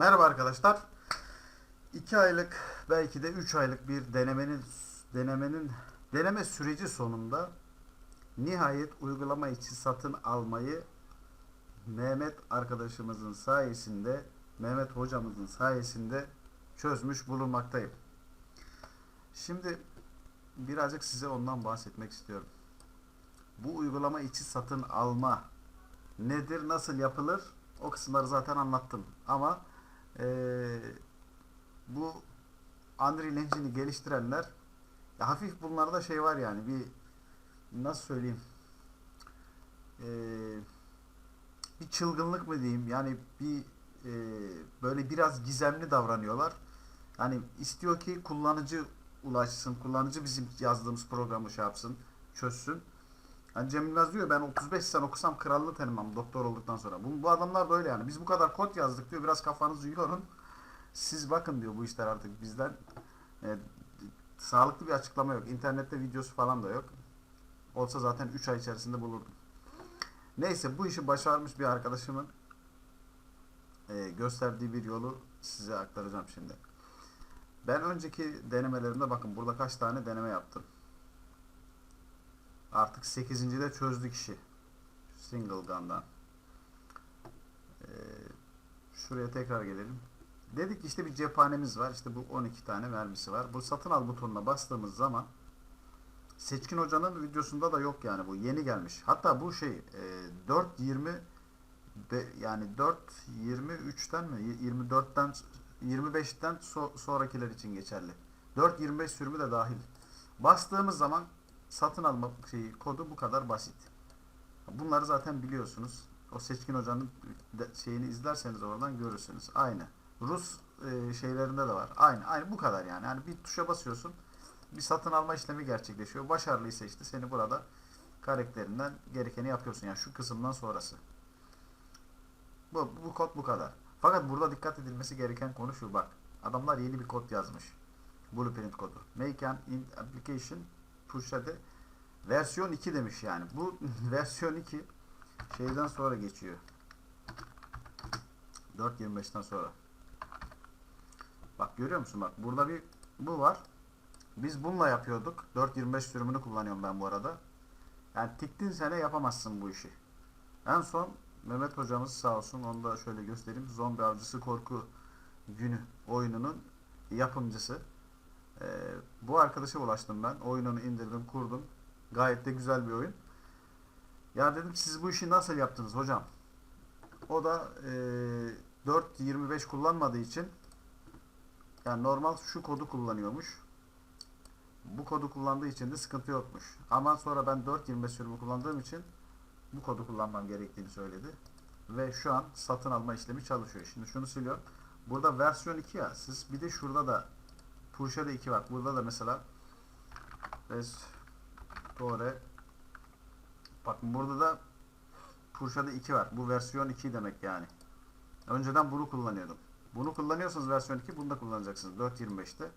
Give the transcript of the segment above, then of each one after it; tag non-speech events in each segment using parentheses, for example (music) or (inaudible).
Merhaba arkadaşlar. 2 aylık belki de 3 aylık bir denemenin denemenin deneme süreci sonunda nihayet uygulama içi satın almayı Mehmet arkadaşımızın sayesinde Mehmet hocamızın sayesinde çözmüş bulunmaktayım. Şimdi birazcık size ondan bahsetmek istiyorum. Bu uygulama içi satın alma nedir, nasıl yapılır? O kısımları zaten anlattım. Ama eee, bu Unreal Engine'i geliştirenler ya hafif bunlarda şey var yani bir nasıl söyleyeyim Eee, bir çılgınlık mı diyeyim yani bir eee, böyle biraz gizemli davranıyorlar. Yani istiyor ki kullanıcı ulaşsın, kullanıcı bizim yazdığımız programı şey yapsın, çözsün. Hani Cem Yılmaz diyor ben 35 sene okusam krallığı tanımam doktor olduktan sonra. Bu, bu adamlar böyle yani. Biz bu kadar kod yazdık diyor. Biraz kafanızı yorun. Siz bakın diyor bu işler artık bizden. e, sağlıklı bir açıklama yok. İnternette videosu falan da yok. Olsa zaten 3 ay içerisinde bulurdum. Neyse bu işi başarmış bir arkadaşımın e, gösterdiği bir yolu size aktaracağım şimdi. Ben önceki denemelerimde bakın burada kaç tane deneme yaptım. Artık 8. de çözdük işi. Single gun'dan. Ee, şuraya tekrar gelelim. Dedik işte bir cephanemiz var. İşte bu 12 tane mermisi var. Bu satın al butonuna bastığımız zaman Seçkin Hoca'nın videosunda da yok yani bu. Yeni gelmiş. Hatta bu şey e, 4.20 de, yani 4.23'ten mi? 24'ten 25'ten so- sonrakiler için geçerli. 4.25 sürümü de dahil. Bastığımız zaman satın alma şeyi kodu bu kadar basit. Bunları zaten biliyorsunuz. O Seçkin Hoca'nın şeyini izlerseniz oradan görürsünüz. Aynı. Rus e, şeylerinde de var. Aynı. Aynı bu kadar yani. Yani bir tuşa basıyorsun. Bir satın alma işlemi gerçekleşiyor. Başarılıysa işte seni burada karakterinden gerekeni yapıyorsun. Yani şu kısımdan sonrası. Bu, bu kod bu kadar. Fakat burada dikkat edilmesi gereken konu şu bak. Adamlar yeni bir kod yazmış. Blueprint kodu. Make an application push'e versiyon 2 demiş yani. Bu (laughs) versiyon 2 şeyden sonra geçiyor. 4.25'ten sonra. Bak görüyor musun bak burada bir bu var. Biz bununla yapıyorduk. 4.25 sürümünü kullanıyorum ben bu arada. Yani tiktin sene yapamazsın bu işi. En son Mehmet hocamız sağ olsun onu da şöyle göstereyim. Zombi Avcısı Korku Günü oyununun yapımcısı. Ee, bu arkadaşa ulaştım ben. Oyununu indirdim, kurdum. Gayet de güzel bir oyun. Ya dedim siz bu işi nasıl yaptınız hocam? O da e, 4.25 kullanmadığı için yani normal şu kodu kullanıyormuş. Bu kodu kullandığı için de sıkıntı yokmuş. Ama sonra ben 4.25 sürümü kullandığım için bu kodu kullanmam gerektiğini söyledi. Ve şu an satın alma işlemi çalışıyor. Şimdi şunu siliyorum. Burada versiyon 2 ya. Siz bir de şurada da Puşa'da 2 var. Burada da mesela Restore Bakın burada da Puşa'da 2 var. Bu versiyon 2 demek yani. Önceden bunu kullanıyordum. Bunu kullanıyorsanız versiyon 2 bunu da kullanacaksınız. 4.25'te.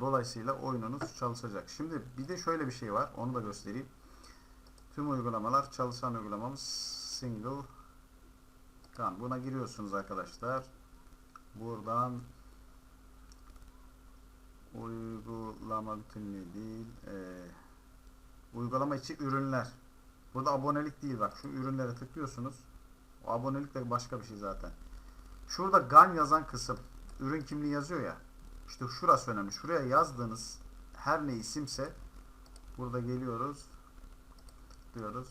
Dolayısıyla oyununuz çalışacak. Şimdi bir de şöyle bir şey var. Onu da göstereyim. Tüm uygulamalar çalışan uygulamamız single Tamam buna giriyorsunuz arkadaşlar. Buradan uygulama bütünlüğü değil ee, uygulama içi ürünler. Burada abonelik değil bak şu ürünlere tıklıyorsunuz. O abonelik de başka bir şey zaten. Şurada GAN yazan kısım ürün kimliği yazıyor ya. İşte şurası önemli. Şuraya yazdığınız her ne isimse burada geliyoruz diyoruz.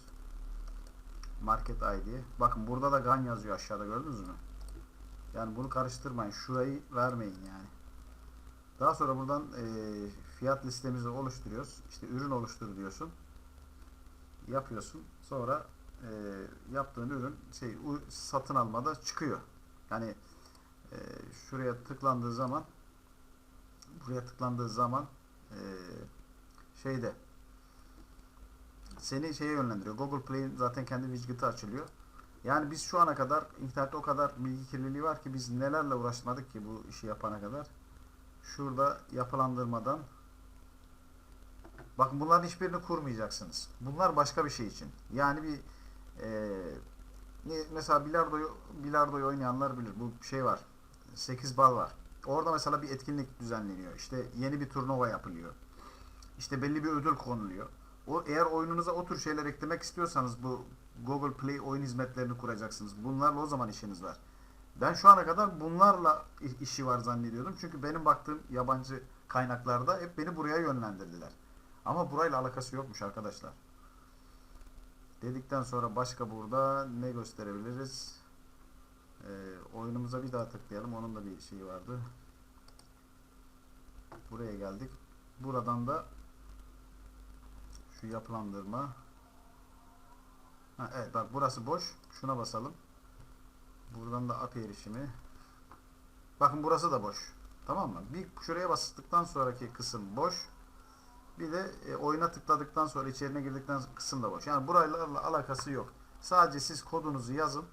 Market ID. Bakın burada da GAN yazıyor aşağıda gördünüz mü? Yani bunu karıştırmayın. Şurayı vermeyin yani. Daha sonra buradan e, fiyat listemizi oluşturuyoruz. İşte ürün oluştur diyorsun. Yapıyorsun. Sonra e, yaptığın ürün şey satın almada çıkıyor. Yani e, şuraya tıklandığı zaman buraya tıklandığı zaman e, şeyde seni şeye yönlendiriyor. Google Play'in zaten kendi widget'ı açılıyor. Yani biz şu ana kadar internette o kadar bilgi kirliliği var ki biz nelerle uğraşmadık ki bu işi yapana kadar. Şurada yapılandırmadan bakın bunların hiçbirini kurmayacaksınız. Bunlar başka bir şey için. Yani bir e, Mesela bilardoyu, bilardoyu oynayanlar bilir. Bu şey var. 8 bal var. Orada mesela bir etkinlik düzenleniyor. İşte yeni bir turnuva yapılıyor. İşte belli bir ödül konuluyor. O eğer oyununuza o tür şeyler eklemek istiyorsanız bu Google Play oyun hizmetlerini kuracaksınız. Bunlarla o zaman işiniz var. Ben şu ana kadar bunlarla işi var zannediyordum. Çünkü benim baktığım yabancı kaynaklarda hep beni buraya yönlendirdiler. Ama burayla alakası yokmuş arkadaşlar. Dedikten sonra başka burada ne gösterebiliriz? Ee, oyunumuza bir daha tıklayalım. Onun da bir şeyi vardı. Buraya geldik. Buradan da şu yapılandırma. Ha, evet bak burası boş. Şuna basalım. Buradan da API erişimi. Bakın burası da boş. Tamam mı? Bir şuraya bastıktan sonraki kısım boş. Bir de e, oyuna tıkladıktan sonra içerine girdikten kısım da boş. Yani burayla alakası yok. Sadece siz kodunuzu yazın.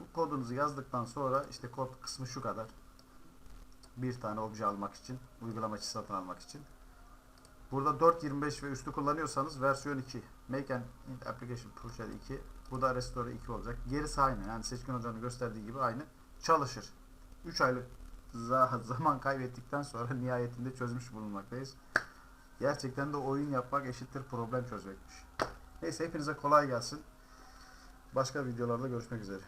Bu kodunuzu yazdıktan sonra işte kod kısmı şu kadar. Bir tane obje almak için, uygulama içi satın almak için. Burada 4.25 ve üstü kullanıyorsanız versiyon 2. Make an application project 2. Bu da restore 2 olacak. Gerisi aynı. Yani Seçkin Hoca'nın gösterdiği gibi aynı. Çalışır. 3 aylık za- (laughs) zaman kaybettikten sonra nihayetinde çözmüş bulunmaktayız. Gerçekten de oyun yapmak eşittir problem çözmekmiş. Neyse hepinize kolay gelsin. Başka videolarda görüşmek üzere.